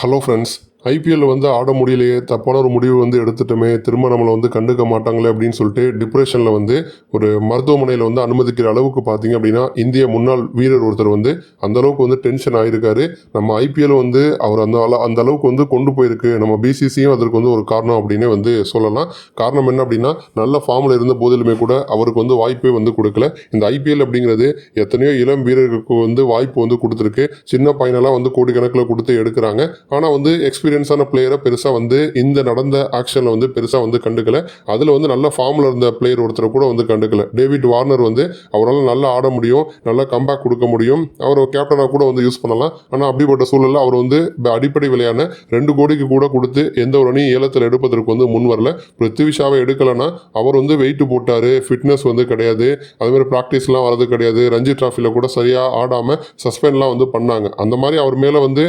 Hello friends IPL வந்து ஆட முடியலையே தப்பான ஒரு முடிவு வந்து எடுத்துட்டோமே திரும்ப நம்மளை வந்து கண்டுக்க மாட்டாங்களே அப்படின்னு சொல்லிட்டு டிப்ரெஷனில் வந்து ஒரு மருத்துவமனையில் வந்து அனுமதிக்கிற அளவுக்கு பார்த்தீங்க அப்படின்னா இந்திய முன்னாள் வீரர் ஒருத்தர் வந்து அந்த அளவுக்கு வந்து டென்ஷன் ஆகியிருக்காரு நம்ம ஐபிஎல் வந்து அவர் அந்த அந்த அளவுக்கு வந்து கொண்டு போயிருக்கு. நம்ம பிசிசியும் அதற்கு வந்து ஒரு காரணம் அப்படின்னே வந்து சொல்லலாம். காரணம் என்ன அப்படின்னா நல்ல ஃபார்மில் இருந்த போதிலுமே கூட அவருக்கு வந்து வாய்ப்பே வந்து கொடுக்கல. இந்த ஐபிஎல் அப்படிங்கிறது எத்தனையோ இளம் வீரர்களுக்கு வந்து வாய்ப்பு வந்து கொடுத்துருக்கு. சின்ன பையனெல்லாம் வந்து கோடிக்கணக்கில் கொடுத்து எடுக்கிறாங்க. ஆனால் வந்து எக்ஸ்பீரியன்ஸான பிளேயரை பெருசாக வந்து இந்த நடந்த ஆக்ஷனில் வந்து பெருசாக வந்து கண்டுக்கல. அதில் வந்து நல்ல ஃபார்மில் இருந்த பிளேயர் ஒருத்தரை கூட வந்து கண்டுக்கல. டேவிட் வார்னர் வந்து அவரால் நல்லா ஆட முடியும் நல்லா கம்பேக் கொடுக்க முடியும். அவர் கேப்டனாக கூட வந்து யூஸ் பண்ணலாம். ஆனால் அப்படிப்பட்ட சூழலில் அவர் வந்து அடிப்படை விலையான ரெண்டு கோடிக்கு கூட கொடுத்து எந்த ஒரு அணியும் ஏலத்தில் எடுப்பதற்கு வந்து முன் வரல. பிருத்திவிஷாவை எடுக்கலைன்னா அவர் வந்து வெயிட் போட்டார் ஃபிட்னஸ் வந்து கிடையாது. அது மாதிரி ப்ராக்டிஸ்லாம் வரது கிடையாது. ரஞ்சி ட்ராஃபியில் கூட சரியாக ஆடாமல் சஸ்பெண்ட்லாம் வந்து பண்ணாங்க. அந்த மாதிரி அவர் மேலே வந்து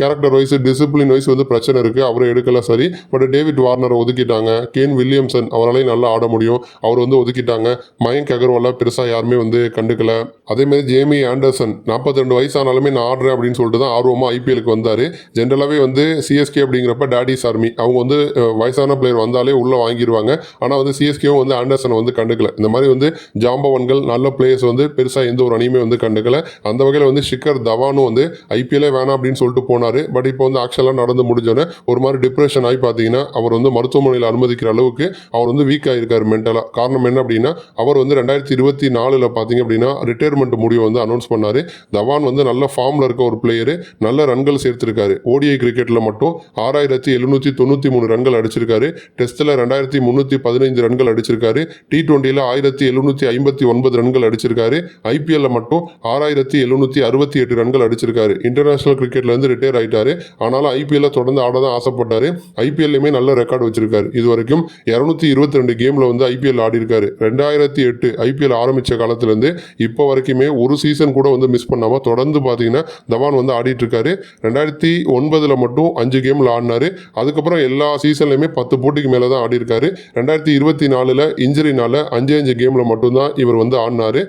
கேரக்டர் வைஸ் டிசிப்ளின் வைஸ் வந்து பிரச்சனை இருக்குது அவரை எடுக்கல சரி. பட் டேவிட் வார்னரை ஒதுக்கிட்டாங்க. கேன் வில்லியம்சன் அவராலையும் நல்லா ஆட முடியும். அவர் வந்து ஒதுக்கிட்டாங்க. மயங்க் அகர்வாலா பெருசாக யாருமே வந்து கண்டுக்கல. அதேமாதிரி ஜேமி ஆண்டர்சன் 42 ரெண்டு வயசானாலுமே நான் ஆடுறேன் அப்படின்னு சொல்லிட்டு தான் ஆர்வமாக ஐபிஎலுக்கு வந்தார். ஜென்ரலாகவே வந்து சிஎஸ்கே அப்படிங்கிறப்ப டேடிஸ் ஆர்மி அவங்க வந்து வயசான பிளேயர் வந்தாலே உள்ளே வாங்கிடுவாங்க ஆனால் வந்து சிஎஸ்கேவும் வந்து ஆண்டர்சனை வந்து கண்டுக்கல. இந்த மாதிரி வந்து ஜாம்பவன்கள் நல்ல பிளேயர்ஸ் வந்து பெருசாக எந்த ஒரு அணியுமே வந்து கண்டுக்கல. அந்த வகையில் வந்து ஷிக்கர் தவானும் வந்து ஐபிஎல்லே வேணாம் அப்படின்னு சொல்லிட்டு போனார். பட் இப்போ வந்து ஆக்சுவலாக நடந்து முடிஞ்சோடனே ஒரு மாதிரி டிப்ரெஷன் ஆகி பார்த்தீங்கன்னா அவர் வந்து மருத்துவமனையில் அனுமதிக்கிற அளவுக்கு அவர் வந்து வீக் ஆகிருக்காரு மென்டலாக காரணம் என்ன அப்படின்னா அவர் வந்து ரெண்டாயிரத்தி இருபத்தி நாலில் பார்த்தீங்க அப்படின்னா ரிட்டையர்மெண்ட் முடிவை வந்து அனௌன்ஸ் பண்ணார். தவான் வந்து நல்ல ஃபார்மில் இருக்க ஒரு பிளேயரு நல்ல ரன்கள் சேர்த்திருக்காரு. ஓடிஐ கிரிக்கெட்டில் மட்டும் ஆறாயிரத்தி எழுநூற்றி தொண்ணூற்றி மூணு ரன்கள் அடிச்சிருக்காரு. டெஸ்ட்டில் ரெண்டாயிரத்தி முந்நூற்றி பதினைந்து ரன்கள் அடிச்சிருக்காரு. டி டுவெண்ட்டியில் ஆயிரத்தி எழுநூற்றி ஐம்பத்தி ஒன்பது ரன்கள் அடிச்சிருக்காரு. ஐபிஎல்ல மட்டும் ஆறாயிரத்தி எழுநூற்றி அறுபத்தி எட்டு ரன்கள் அடிச்சிருக்காரு. இன்டர்நேஷனல் கிரிக்கெட்லேருந்து ரிட்டையர் ஆயிட்டாரு. ஆனாலும் ஐபிஎல்ல தொடர்ந்து ஆட தான் ஆசைப்பட்டாரு. ஐபிஎல்லையுமே நல்ல ரெக்கார்டு வச்சிருக்காரு. இது வரைக்கும் இரநூத்தி இருபத்தி ரெண்டு கேம்ல வந்து ஐபிஎல் ஆடிருக்காரு ரெண்டாயிரத்தி எட்டு ஐபிஎல் ஆரம்பிச்ச காலத்துலேருந்து இப்போ வரைக்குமே ஒரு சீசன் கூட வந்து மிஸ் பண்ணாம தொடர்ந்து பார்த்தீங்கன்னா தவான் வந்து ஆடிட்டு இருக்காரு ரெண்டாயிரத்தி ஒன்பதுல மட்டும் அஞ்சு கேம்ல ஆடினாரு. அதுக்கப்புறம் எல்லா சீசன்லையுமே பத்து போட்டிக்கு மேலே தான் ஆடிருக்காரு ரெண்டாயிரத்தி இருபத்தி நாலில் இன்ஜுரினால அஞ்சு அஞ்சு கேமில் மட்டும்தான் இவர் வந்து ஆடினாரு.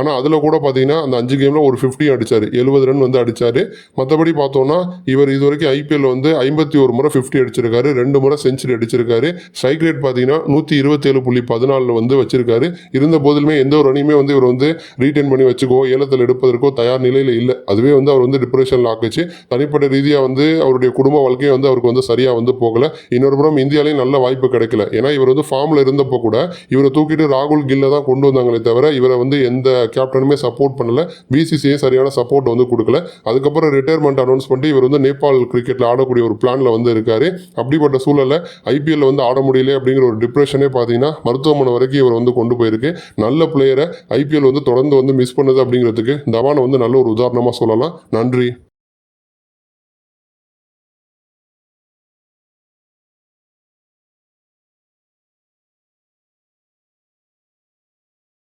ஆனால் அதில் கூட பார்த்தீங்கன்னா அந்த அஞ்சு கேமில் ஒரு ஃபிஃப்டி அடிச்சார். எழுபது ரன் வந்து அடிச்சார். மற்றபடி பார்த்தோன்னா இவர் இது வரைக்கும் ஐபிஎல்ல வந்து ஐம்பத்தி ஒரு முறை ஃபிஃப்டி அடிச்சிருக்காரு. ரெண்டு முறை செஞ்சுரி அடிச்சிருக்காரு. ஸ்ட்ரைக் ரேட் பார்த்தீங்கன்னா நூற்றி இருபத்தேழு புள்ளி பதினாலில் வந்து வச்சிருக்காரு. இருந்த போதிலுமே எந்த ஒரு அணியுமே வந்து இவர் வந்து ரீட்டைன் பண்ணி வச்சுக்கோ ஏலத்தில் எடுப்பதற்கோ தயார் நிலையில் இல்லை. அதுவே வந்து அவர் வந்து டிப்ரெஷனில் ஆக்குச்சு. தனிப்பட்ட ரீதியாக வந்து அவருடைய குடும்ப வாழ்க்கையை வந்து அவருக்கு வந்து சரியாக வந்து போகலை. இன்னொரு புறம் இந்தியாலையும் நல்ல வாய்ப்பு கிடைக்கல. ஏன்னா இவர் வந்து ஃபார்மில் இருந்தப்போ கூட இவரை தூக்கிட்டு ராகுல் கில்ல தான் கொண்டு வந்தாங்களே தவிர இவரை வந்து எந்த கேப்டனுமே சப்போர்ட் பண்ணல. பிசிசிஐ சரியான சப்போர்ட் வந்து கொடுக்கல. அதுக்கப்புறம் ரிட்டையர்மெண்ட் அனௌன்ஸ் பண்ணிட்டு இவர் வந்து நேபாள் கிரிக்கெட்டில் ஆடக்கூடிய ஒரு பிளானில் வந்து இருக்காரு. அப்படிப்பட்ட சூழலில் ஐபிஎல்ல வந்து ஆட முடியல அப்படிங்கிற ஒரு டிப்ரெஷனே பார்த்தீங்கன்னா மருத்துவமனை வரைக்கும் இவர் வந்து கொண்டு போயிருக்கு. நல்ல பிளேயரை ஐபிஎல் வந்து தொடர்ந்து வந்து மிஸ் பண்ணுது அப்படிங்கிறதுக்கு தவானை வந்து நல்ல ஒரு உதாரணமாக சொல்லலாம். நன்றி.